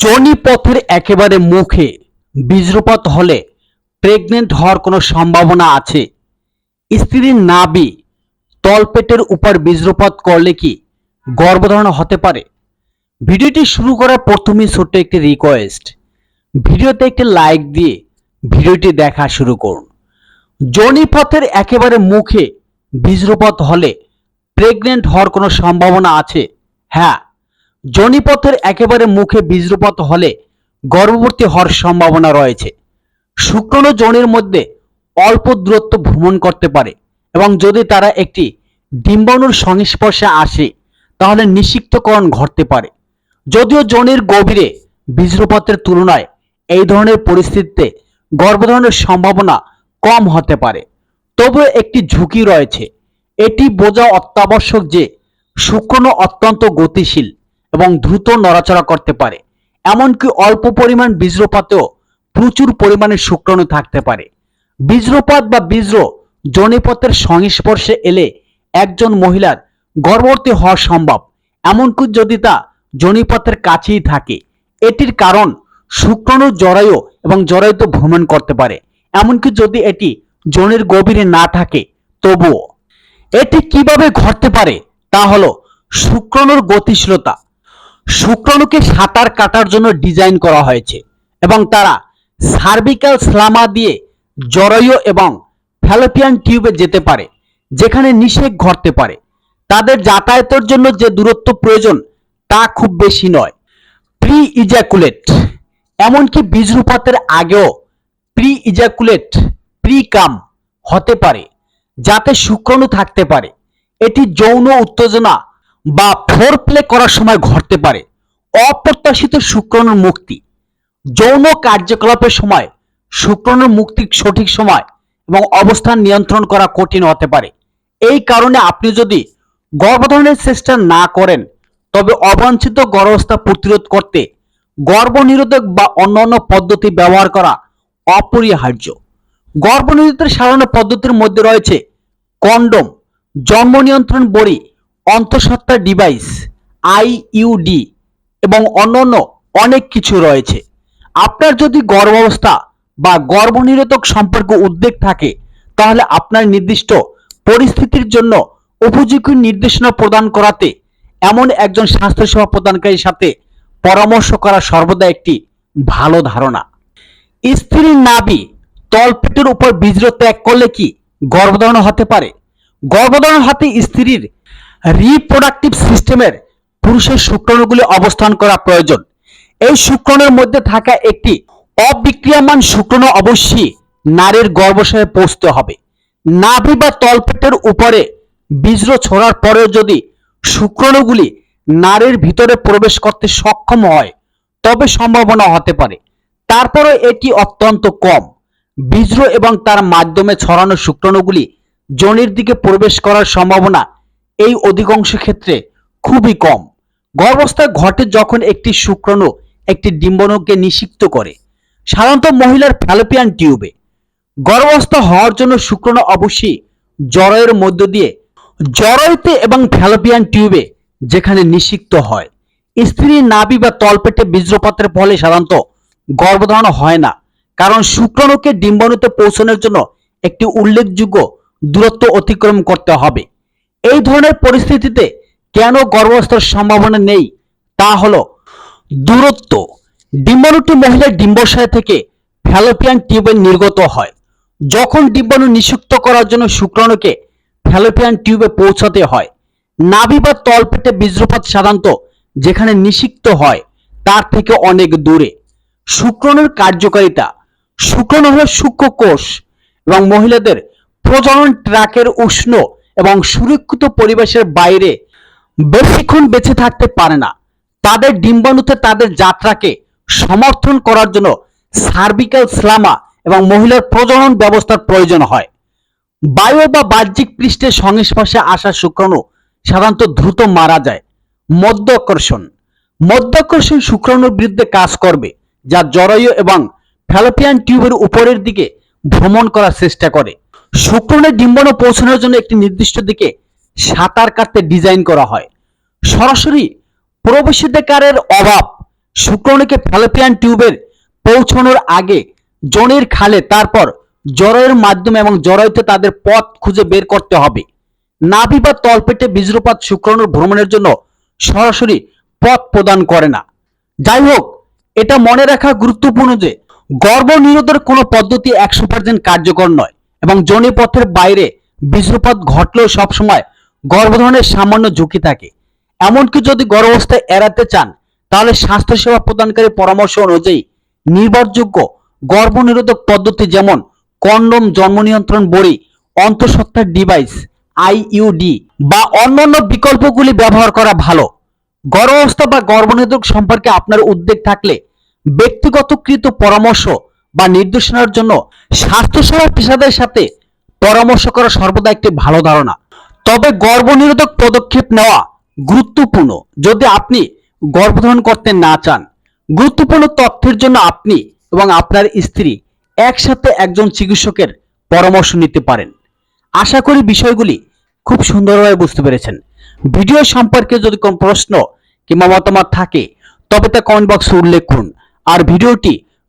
যোনি পথের একেবারে মুখে বীজ্রপাত হলে প্রেগনেন্ট হওয়ার কোনো সম্ভাবনা আছে? স্ত্রীর নাবি তলপেটের উপর বীজ্রপাত করলে কি গর্ভধারণ হতে পারে? ভিডিওটি শুরু করার প্রথমেই ছোট্ট একটি রিকোয়েস্ট ভিডিওতে একটি লাইক দিয়ে ভিডিওটি দেখা শুরু করুন। যোনি পথের একেবারে মুখে বীজ্রপাত হলে প্রেগনেন্ট হওয়ার কোনো সম্ভাবনা আছে? হ্যাঁ যোনিপথের একেবারে মুখে বীজ্রপাত হলে গর্ভবতী হওয়ার সম্ভাবনা রয়েছে। শুক্রাণু যোনির মধ্যে অল্প দূরত্ব ভ্রমণ করতে পারে এবং যদি তারা একটি ডিম্বাণুর সংস্পর্শে আসে, তাহলে নিষিক্তকরণ ঘটতে পারে। যদিও যোনির গভীরে বীজ্রপাতের তুলনায় এই ধরনের পরিস্থিতিতে গর্ভধারণের সম্ভাবনা কম হতে পারে। তবুও একটি ঝুঁকি রয়েছে। এটি বোঝা অত্যাবশ্যক যে শুক্রাণু অত্যন্ত গতিশীল এবং দ্রুত নড়াচড়া করতে পারে। এমনকি অল্প পরিমাণ বীজ্রপাতেও প্রচুর পরিমাণে শুক্রাণু থাকতে পারে। বীজ্রপাত বা বীজ্র জনিপথের সংস্পর্শে এলে একজন মহিলার গর্ভবতী হওয়া সম্ভব। এমনকি যদি তা জনিপথের কাছেই থাকে, এটির কারণ শুক্রাণু জরায়ু এবং জরায়ুতে ভ্রমণ করতে পারে। এমনকি যদি এটি জনির গভীরে না থাকে, তবুও। এটি কীভাবে ঘটতে পারে? তা হলো শুক্রাণুর গতিশীলতা। শুক্রাণুকে সাঁতার কাটার জন্য ডিজাইন করা হয়েছে এবং তারা সার্ভিক্যাল স্লামা দিয়ে জরায়ু এবং ফ্যালোপিয়ান টিউবে যেতে পারে, যেখানে নিষেক ঘটতে পারে। তাদের যাতায়াতের জন্য যে দূরত্ব প্রয়োজন তা খুব বেশি নয়। প্রি ইজাকুলেট এমনকি বীজরূপাতের আগেও প্রি ইজাকুলেট প্রি কাম হতে পারে, যাতে শুক্রাণু থাকতে পারে। এটি যৌন উত্তেজনা বা ফোর প্লে করার সময় ঘটতে পারে। অপ্রত্যাশিত শুক্রাণুর মুক্তি। যৌন কার্যকলাপের সময় শুক্রাণুর মুক্তির সঠিক সময় এবং অবস্থান নিয়ন্ত্রণ করা কঠিন হতে পারে। এই কারণে আপনি যদি গর্ভধারণের চেষ্টা না করেন, তবে অবাঞ্ছিত গর্ভাবস্থা প্রতিরোধ করতে গর্ভনিরোধক বা অন্যান্য পদ্ধতি ব্যবহার করা অপরিহার্য। গর্ভনিরোধের সাধারণ পদ্ধতির মধ্যে রয়েছে কন্ডম, জন্ম নিয়ন্ত্রণ বড়ি অন্তঃসত্ত্বা ডিভাইস আইইউডি এবং অন্যান্য অনেক কিছু রয়েছে। আপনার যদি গর্ভাবস্থা বা গর্ভনিরোধক সম্পর্কে উদ্বেগ থাকে, তাহলে আপনার নির্দিষ্ট পরিস্থিতির জন্য উপযোগী নির্দেশনা প্রদান করাতে এমন একজন স্বাস্থ্যসেবা প্রদানকারীর সাথে পরামর্শ করা সর্বদা একটি ভালো ধারণা। স্ত্রীর নাভি তলপেটের উপর বীজ্র ত্যাগ করলে কি গর্ভধারণ হতে পারে? গর্ভধারণ হাতে স্ত্রীর রিপ্রোডাক্টিভ সিস্টেমের পুরুষের শুক্রাণুগুলি অবস্থান করা প্রয়োজন। এই শুক্রাণুর মধ্যে থাকা একটি অবিক্রিয়ামান শুক্রাণু অবশ্যই নারীর গর্ভাশয়ে পৌঁছতে হবে। নাভি বা তলপেটের উপরে বীজ্র ছড়ার পরেও যদি শুক্রাণুগুলি নারীর ভিতরে প্রবেশ করতে সক্ষম হয়, তবে সম্ভাবনা হতে পারে। তারপরে এটি অত্যন্ত কম। বীজ্র এবং তার মাধ্যমে ছড়ানো শুক্রাণুগুলি যোনির দিকে প্রবেশ করার সম্ভাবনা এই অধিকাংশ ক্ষেত্রে খুবই কম। গর্ভাবস্থায় ঘটে যখন একটি শুক্রাণু একটি ডিম্বাণুকে নিষিক্ত করে, সাধারণত মহিলার ফ্যালোপিয়ান টিউবে। গর্ভাবস্থা হওয়ার জন্য শুক্রাণু অবশ্যই জরায়ুর মধ্য দিয়ে, জরায়ুতে এবং ফ্যালোপিয়ান টিউবে যেখানে নিষিক্ত হয়। স্ত্রীর নাভি বা তলপেটে বীজ্রপাতের ফলে সাধারণত গর্ভধারণ হয় না, কারণ শুক্রাণুকে ডিম্বাণুতে পৌঁছানোর জন্য একটি উল্লেখযোগ্য দূরত্ব অতিক্রম করতে হবে। এই ধরনের পরিস্থিতিতে কেন গর্ভাবস্থার সম্ভাবনা নেই? তা হলো দূরত্ব। ডিম্বাণুটি মহিলার ডিম্বাশয় থেকে ফ্যালোপিয়ান টিউবে নির্গত হয়। যখন ডিম্বাণু নিষিক্ত করার জন্য শুক্রাণুকে ফ্যালোপিয়ান টিউবে পৌঁছাতে হয়, নাভি বা তলপেটে বীজ্রপাত সাধারণত যেখানে নিষিক্ত হয়, তার থেকে অনেক দূরে। শুক্রাণুর কার্যকারিতা, শুক্রাণু হল সূক্ষ্ম কোষ এবং মহিলাদের প্রজনন ট্র্যাকের উষ্ণ এবং সুরক্ষিত পরিবেশের বাইরে বেশিক্ষণ বেঁচে থাকতে পারে না। তাদের ডিম্বাণুতে তাদের যাত্রাকে সমর্থন করার জন্য সার্ভিক্যাল স্লামা এবং মহিলার প্রজনন ব্যবস্থার প্রয়োজন হয়। বায়ু বা বাহ্যিক পৃষ্ঠের সংস্পর্শে আসা শুক্রাণু সাধারণত দ্রুত মারা যায়। মধ্যাকর্ষণ। মধ্যাকর্ষণ শুক্রাণুর বিরুদ্ধে কাজ করবে, যা জরায়ু এবং ফ্যালোপিয়ান টিউবের উপরের দিকে ভ্রমণ করার চেষ্টা করে। শুক্রাণুর ডিম্বাণু পৌঁছানোর জন্য একটি নির্দিষ্ট দিকে সাঁতার কাটতে ডিজাইন করা হয়। সরাসরি প্রবেশাধিকারের অভাব শুক্রাণুকে ফ্যালোপিয়ান টিউবের পৌঁছানোর আগে জনের খালে, তারপর জরায়ুর মাধ্যমে এবং জরায়ুতে তাদের পথ খুঁজে বের করতে হবে। নাভি বা তলপেটে বীজ্রপাত শুক্রাণুর ভ্রমণের জন্য সরাসরি পথ প্রদান করে না। যাই হোক, এটা মনে রাখা গুরুত্বপূর্ণ যে গর্ভনিরোধের কোনো পদ্ধতি একশো পার্সেন্ট কার্যকর নয়। এবং যোনি পথের বাইরে বীজ্রপাত ঘটলেও সবসময় গর্ভধারণের সামান্য ঝুঁকি থাকে। এমনকি যদি গর্ভাবস্থায় এড়াতে চান, তাহলে স্বাস্থ্যসেবা প্রদানকারী পরামর্শ অনুযায়ী নির্ভরযোগ্য গর্ভনিরোধক পদ্ধতি যেমন কন্ডম জন্ম নিয়ন্ত্রণ বড়ি অন্তঃসত্ত্বার ডিভাইস আইইউডি বা অন্যান্য বিকল্পগুলি ব্যবহার করা ভালো। গর্ভাবস্থা বা গর্ভনিরোধক সম্পর্কে আপনার উদ্বেগ থাকলে ব্যক্তিগতকৃত পরামর্শ বা নির্দেশনার জন্য স্বাস্থ্যসেবা পেশাদের সাথে পরামর্শ করা সর্বদা একটি ভালো ধারণা। তবে গর্ভনিরোধক পদক্ষেপ নেওয়া গুরুত্বপূর্ণ। যদি আপনি গর্ভধারণ করতে না চান, গুরুত্বপূর্ণ তথ্যের জন্য আপনি এবং আপনার স্ত্রী একসাথে একজন চিকিৎসকের পরামর্শ নিতে পারেন। আশা করি বিষয়গুলি খুব সুন্দরভাবে বুঝতে পেরেছেন। ভিডিও সম্পর্কে যদি কোনো প্রশ্ন কিংবা মতামত থাকে, তবে তা কমেন্ট বক্সে উল্লেখ করুন। আর ভিডিওটি